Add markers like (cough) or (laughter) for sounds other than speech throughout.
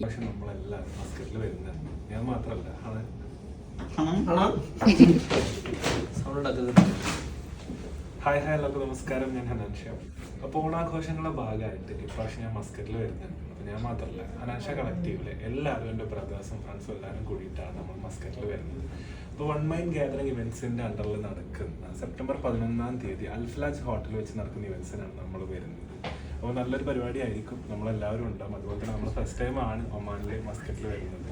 പക്ഷെ നമ്മളെല്ലാവരും മസ്കറ്റിൽ വരുന്നുണ്ട് ഞാൻ മാത്രമല്ല ഹായ് ഹായ് എല്ലാവർക്കും നമസ്കാരം. ഞാൻ ഹനാൻഷ അപ്പോൾ ഓണാഘോഷങ്ങളുടെ ഭാഗമായിട്ട് ഇപ്രാവശ്യം ഞാൻ മസ്കറ്റിൽ വരുന്നുണ്ട് അപ്പോൾ ഞാൻ മാത്രമല്ല ഹനാൻഷ കളക്റ്റീവിലെ എല്ലാവരും എന്റെ ബ്രദേഴ്സും ഫ്രണ്ട്സും എല്ലാവരും കൂടിയിട്ടാണ് നമ്മൾ മസ്കറ്റിൽ വരുന്നത്. അപ്പോൾ വൺ മൈൻ ഗാദറിംഗ് ഇവന്റ്സിന്റെ അണ്ടറിൽ നടക്കുന്ന സെപ്റ്റംബർ പതിനൊന്നാം തീയതി അൽഫ്ലാജ് ഹോട്ടലിൽ വെച്ച് നടക്കുന്ന ഇവൻസിനാണ് നമ്മൾ വരുന്നത്. അപ്പോൾ നല്ലൊരു പരിപാടി ആയിരിക്കും നമ്മളെല്ലാവരും ഉണ്ടാവും. അതുപോലെ തന്നെ നമ്മൾ ഫസ്റ്റ് ടൈം ആണ് ഒമാനിലെ മസ്കറ്റിൽ വരുന്നത്.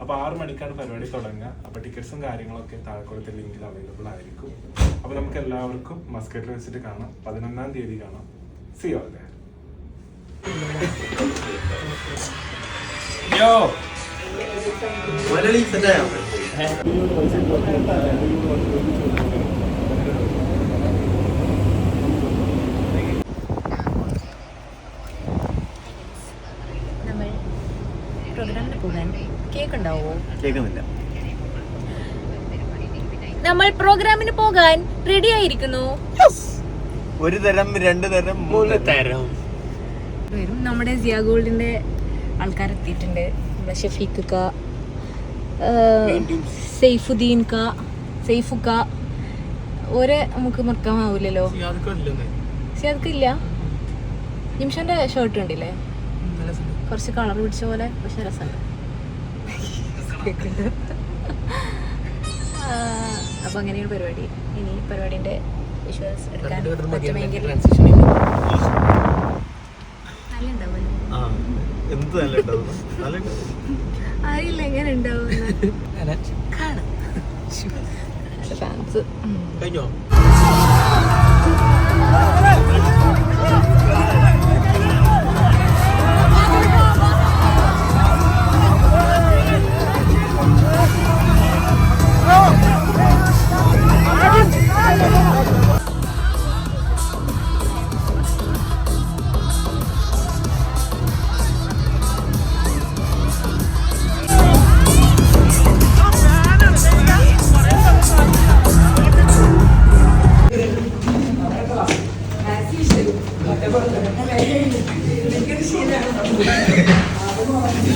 അപ്പോൾ ആറ് മണിക്കാണ് പരിപാടി തുടങ്ങുക. അപ്പോൾ ടിക്കറ്റ്സും കാര്യങ്ങളൊക്കെ താഴെക്കുളത്തെ ലിങ്കിൽ അവൈലബിൾ ആയിരിക്കും. അപ്പോൾ നമുക്ക് എല്ലാവർക്കും മസ്കറ്റിൽ വെച്ചിട്ട് കാണാം. പതിനൊന്നാം തീയതി കാണാം. സി ഓൾ യോ മലയാളി സെറ്റായോ നമ്മൾ പ്രോഗ്രാമിന് പോകാൻ കേക്ക് ഉണ്ടാവോ കേൾക്കുന്നില്ല. നമ്മൾ പ്രോഗ്രാമിന് പോകാൻ റെഡി ആയിരിക്കുന്നു. ഒരു തരം രണ്ട് തരം മൂന്ന് തരം. വരും. നമ്മുടെ സിയാ ഗോൾഡിന്റെ ആൾക്കാർ എത്തിയിട്ടുണ്ട് നമ്മുടെ ഷഫീഖ് ക സൈഫുദ്ദീൻ ക സൈഫു ക. ഓരെ നമുക്ക് മറക്കാൻ ആവില്ലല്ലോ സിയാദ് ഇല്ല. നിമിഷന്റെ ഷർട്ട് ഉണ്ടില്ലേ? കുറച്ച് കളർ പിടിച്ച പോലെ പക്ഷെ രസമുണ്ട് അപ്പൊ അങ്ങനെയാണ് പരിപാടി. ഇനി പരിപാടിന്റെ വിഷ്വൽസ് എടുക്കാൻ പറ്റുമെങ്കിൽ നല്ല ഉണ്ടാവുമല്ലോ ആ എന്ത് നല്ല ഉണ്ടാവും അറിയില്ല എങ്ങനെ ഉണ്ടാവും കാണാം. (laughs) ഫാൻസ് കഴിഞ്ഞോ?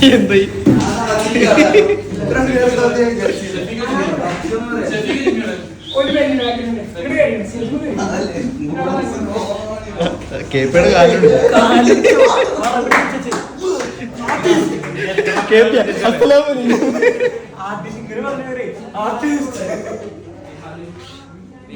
എന്തായി കേപ്പിയുടെ കാലുണ്ട്. കേപ്പിയ അസ്സലാമലൈക്കും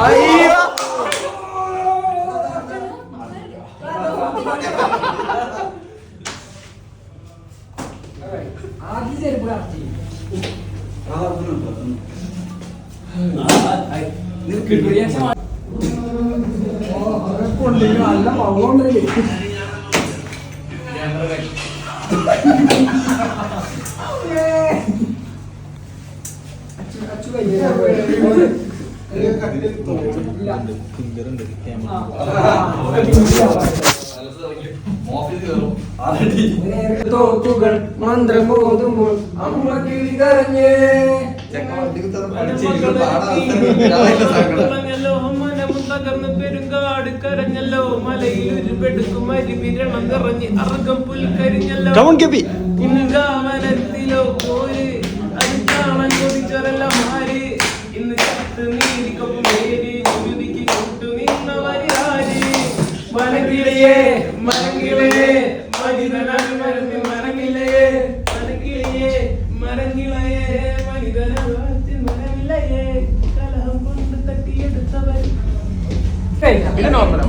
അയ്യോ (laughs) ആദ്യം ചെരുപ്പ് കറക്റ്റ് ചെയ്യും തോക്കുകൾ മന്ത്രമോതുമ്പോൾ അമ്മ കിളി കരഞ്ഞേ തകർന്ന് പെരുങ്കാട് കരഞ്ഞല്ലോ മലയിൽ ഒരു പെടുക്കും അരിവിരണം നിറഞ്ഞ് അറകം പുൽക്കരിഞ്ഞല്ലോ കമൺ കേപ്പി ഇൻകാവനത്തിലോ പോര്. மணங்கிலே மரங்கிலே மனிதனால் மருந்து மரங்கிலே மரங்கிலேயே மரங்கிலேயே மனிதனால் மரங்கிலேயே கலகம் கொண்டு தட்டி எடுத்தவர் പിന്നെ നോർമൽ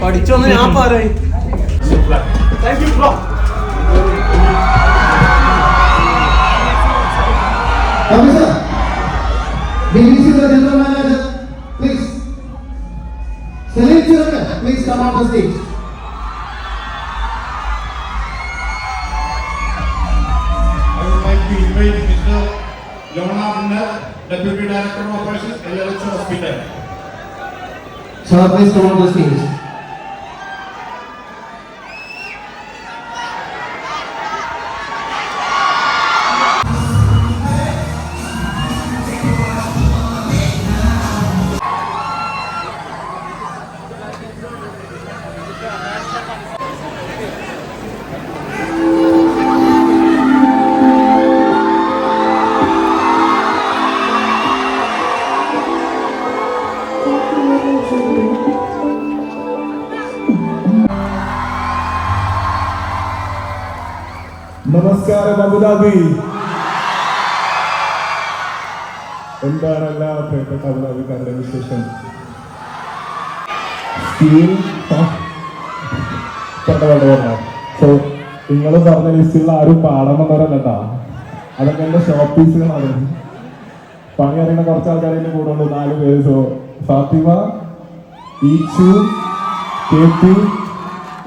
പഠിച്ചു വന്ന് ഞാൻ പറയും thank you bro Officer, BBC the general manager, please. Salute Chiraka, please come on the stage. I would like to invite Mr. Leonard Vinner, Deputy Director of Operations, LLH Hospital. Sir, please come on the stage. നമസ്കാരം Abu Dhabi. എന്താണ് എല്ലാ പ്രിയപ്പെട്ട അബുദാബിക്കാരുടെ വിശേഷം? Steel so നിങ്ങൾ പറഞ്ഞ ലിസ്റ്റിലുള്ള ആരും പാടണമെന്നവരല്ലട്ടാ. അതൊക്കെ എന്റെ ഷോപ്പീസുകളാണ് പണി അറിയുന്ന കുറച്ച് ആൾക്കാരെ കൂടെ ഉള്ളൂ നാല് പേര്. So Fathima Eechu K P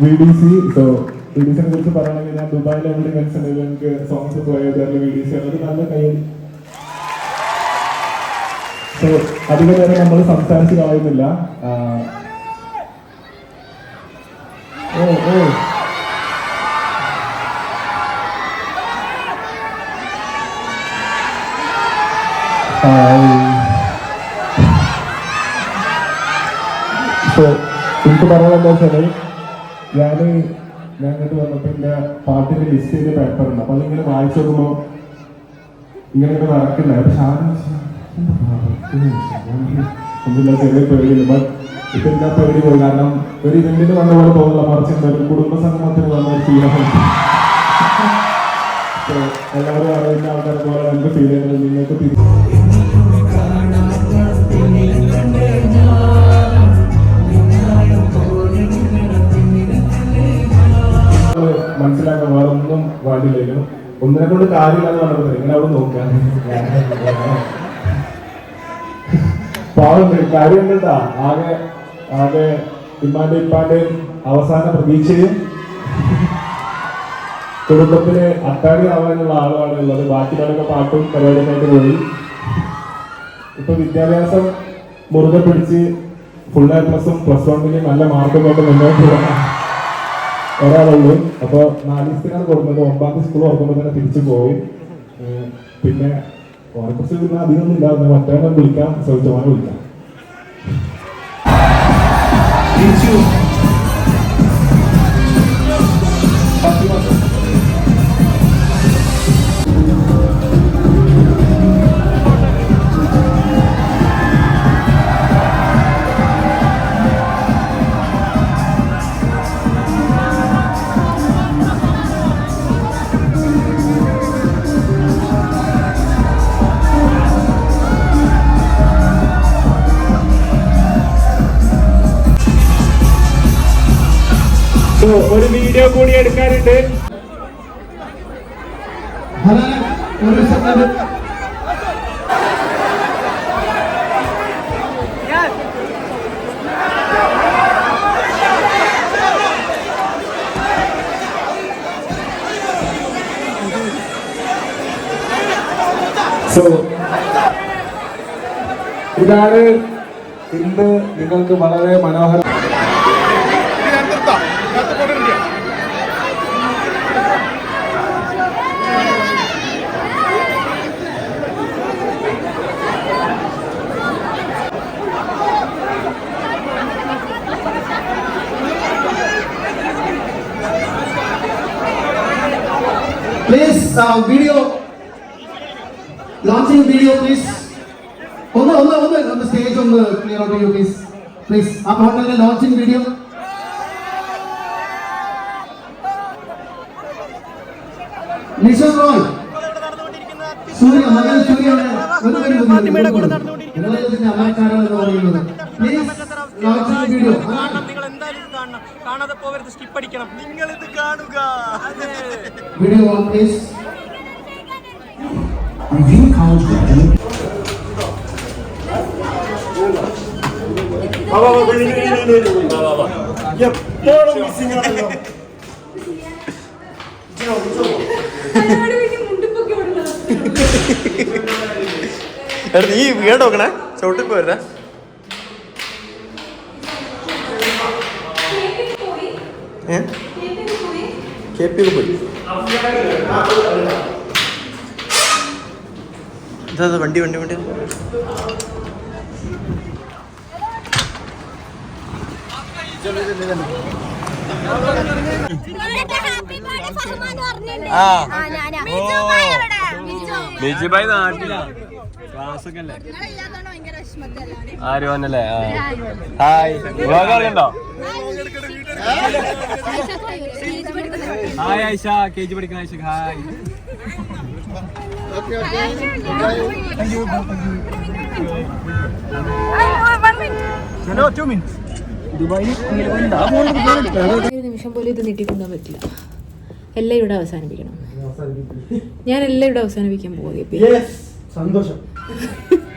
V D C. So V D സിനെ കുറിച്ച് പറയുകയാണെങ്കിൽ ഞാൻ ദുബായിലെ എവിടെ മനസ്സിലായി എനിക്ക് സോങ്സ് പോയത് റിലീസ് ഡി സി അത് നല്ല കയ്യിൽ സോ അധികം നേരം നമ്മൾ സംസാരിച്ച് കളയുന്നില്ല ഓ ഓ. സോ എനിക്ക് പറയാനെന്താ വെച്ചാൽ ഞാൻ ഞാൻ ഇങ്ങോട്ട് വന്നപ്പോൾ എന്റെ പാട്ടിന്റെ ലിസ്റ്റ് ചെയ്ത പേപ്പർ ഉണ്ട്. അപ്പോൾ അതിങ്ങനെ വായിച്ചു നോക്കുമ്പോൾ ഇങ്ങനെ ഇങ്ങനെ നടക്കില്ല ഒന്നുമില്ല ചെറിയ പേടിയില്ല. ബട്ട് ഇപ്പൊ എന്താ പേടി പോയി കാരണം ഒരു ഇവന്റിന് വന്ന പോലെ തോന്നില്ല മറിച്ച് എന്താ ഒരു കുടുംബ സംഗമത്തിന് വന്ന ഒരു ഫീലാണ് (laughs) എല്ലാവരും അറിയുന്ന ആൾക്കാരെ പോലെ രണ്ട് ചെയ്യുന്നത് നിങ്ങൾക്ക് തിരിച്ചു വേണ്ടില്ലല്ലോ ഒന്നിനെ കൊണ്ട് കാര്യമില്ലാന്ന് പറഞ്ഞത് ഇങ്ങനെ അവിടെ നോക്കാം പാവണ്ട് കാര്യം ആകെ ആകെ ഇമ്മാന്റെ ഇപ്പാന്റെയും അവസാന പ്രതീക്ഷയും കുടുംബത്തിലെ അത്താഴി ആവാനുള്ള ആളാണ് ഉള്ളത് ബാക്കിയുള്ളവരൊക്കെ പാട്ടും പരിപാടിയൊക്കെ പോയി. ഇപ്പൊ വിദ്യാഭ്യാസം മുറുകെ പിടിച്ച് ഫുൾ എ പ്ലസും പ്ലസ് വണ്ണിലും നല്ല മാർക്കും കൊണ്ട് മുന്നോട്ട് പോകാൻ ഒരാളുള്ളൂ അപ്പോൾ നാല് ദിവസത്തിനാണ് ഒമ്പാം തീയതി സ്കൂൾ തുറക്കുമ്പോൾ തന്നെ തിരിച്ചു പോയി പിന്നെ ഓനെക്കുറിച്ച് പിന്നെ അധികമൊന്നും ഇല്ലാതെ മറ്റേ വിളിക്കാം ശ്രമിച്ചവനെ വിളിക്കാം. എടുക്കാനുണ്ട്. ഒരു സോ ഇതാണ് ഇന്ന് നിങ്ങൾക്ക് വളരെ മനോഹരം please video launching video please ഒന്ന് ഒന്ന് ഒന്ന് ഒന്ന് സ്റ്റേജ് ഒന്ന് ക്ലിയർ ഔട്ട് ചെയ്യൂ പ്ലീസ് പ്ലീസ് ആ ഹോട്ടലിന്റെ ലോഞ്ചിങ് വീഡിയോ നിഷോ റോയ്. സൂര്യ മകൻ സൂര്യയുടെ ഒരു പേര് നിങ്ങളെ അമരക്കാരൻ എന്ന് പറയുന്നത്. പ്ലീസ് ലോഞ്ചിങ് വീഡിയോ കാണണം. കാണാതെ പോവരുത്. സ്കിപ്പ് അടിക്കണം. നിങ്ങൾ ഇത് കാണുക please. Review count എപ്പോഴും മിസ്സിംഗ് ആണല്ലോ എടാ, നീ വീട് നോക്കണേ. ചവിട്ടി പോരാ കെ പി ഒക്കെ പോയി. ഇതാ വണ്ടി വണ്ടി വണ്ടി. ആ. ബിജുബായി നാട്ടിലാ. ക്ലാസ്സൊക്കെ അല്ലേ ആര് ഹായ്. വ്ളോഗ് അറിയണ്ടോ? ഹായ് ആയിഷ കെ ജി പഠിക്കുന്ന ആയിഷ ഹായ് ഒരു നിമിഷം പോലും ഇത് നീട്ടിക്കൊണ്ടാൻ പറ്റില്ല. എല്ലാം ഇവിടെ അവസാനിപ്പിക്കണം ഞാൻ എല്ലാം ഇവിടെ അവസാനിപ്പിക്കാൻ പോകുക സന്തോഷം. (laughs)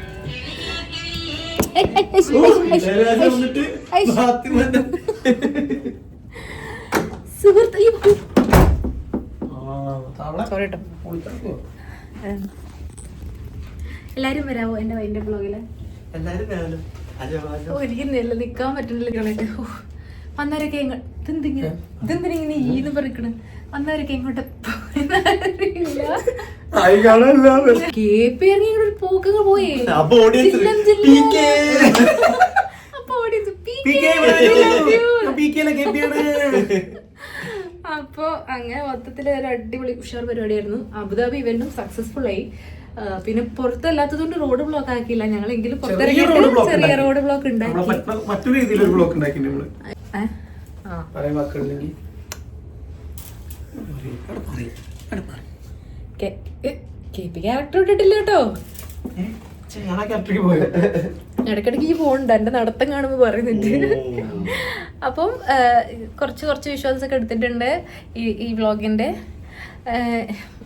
എല്ലാരും വരാവോ എന്റെ എന്റെ ബ്ലോഗിൽ ഒരിക്കുന്നില്ല നിക്കാൻ പറ്റുന്നില്ല എങ്ങ ഇതെന്തിങ്ങനെ ഇതെന്തിനിങ്ങനെ ഈന്ന് പറിക്കണ് അന്നേരൊക്കെ ഇങ്ങോട്ട് ഇറങ്ങി ഇങ്ങോട്ട് ഒരു പോക്കങ്ങ് പോയേ. അപ്പൊ PK. ചില്ലം. അപ്പൊ അങ്ങനെ മൊത്തത്തിൽ ഒരു അടിപൊളി ഉഷാർ പരിപാടിയായിരുന്നു. അബുദാബി ഇവന്റും സക്സസ്ഫുൾ ആയി. പിന്നെ പുറത്തല്ലാത്തതുകൊണ്ട് റോഡ് ബ്ലോക്ക് ആക്കിയില്ല. ഞങ്ങൾ എങ്കിലും പുറത്തിറങ്ങിയിട്ട് ചെറിയ റോഡ് ബ്ലോക്ക് ഉണ്ടാക്കി. കെ- പി ക്യാരക്ടർ ഇട്ടിട്ടില്ല കേട്ടോ. ഇടയ്ക്കിടയ്ക്ക് ഈ ഫോണുണ്ട് എന്റെ നടത്തം കാണുമ്പോൾ പറയുന്നുണ്ട്. അപ്പം കുറച്ച് കുറച്ച് വിഷ്വൽസ് ഒക്കെ എടുത്തിട്ടുണ്ട് ഈ ഈ വ്ളോഗിന്റെ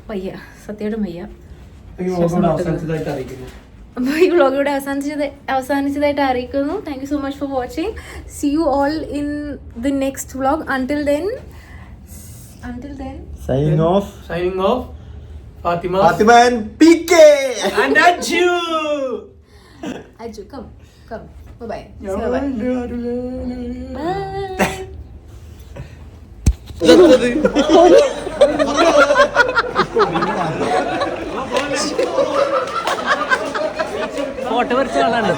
വയ്യ സത്യയുടെ വയ്യ. അപ്പോൾ ഈ വ്ളോഗ് ഇവിടെ അവസാനിച്ചത് അവസാനിച്ചതായിട്ട് അറിയിക്കുന്നു. Thank you so much for watching see you all in the next vlog until then until then signing off signing off Fathima Fathima and P K and Aju Aju come come bye bye photo വരച്ച ആളാണ്.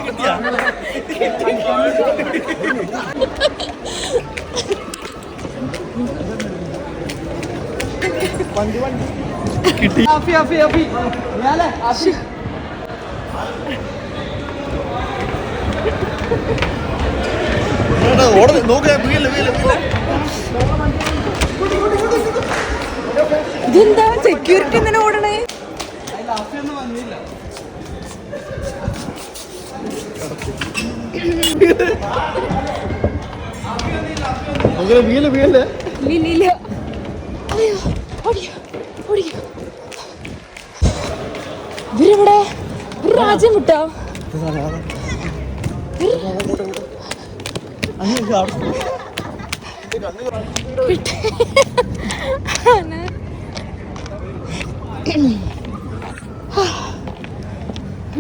ഇതെന്താ? Security ഇങ്ങനെ ഓടണേ? വീലില്ല അയ്യോ ഓടിയോ ഇവരെവിടെ? ഒരു രാജ്യം വിട്ടോ?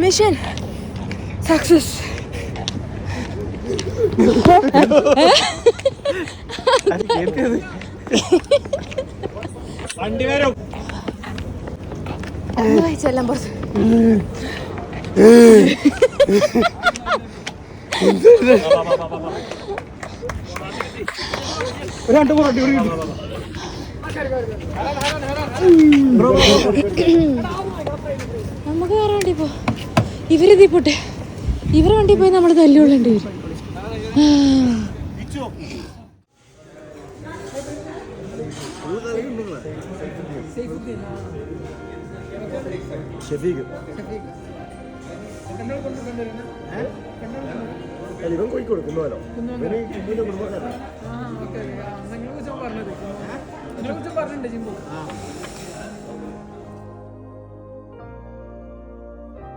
Mission. Success. വണ്ടി വരും. ചെല്ലാൻ പുറത്ത്. നമുക്ക് വേറെ വണ്ടി പോ. ഇവരിതി പോട്ടെ. ഇവരെ വണ്ടി പോയി നമ്മൾ തല്ലുകൊള്ളേണ്ടി വരും. ആ. ഇവൻ കോഴിക്കോട് കുന്നുമല്ലോ ഇവന് നിങ്ങളെ കുറിച്ച് പറഞ്ഞിട്ടുണ്ട് ജിമ്പു.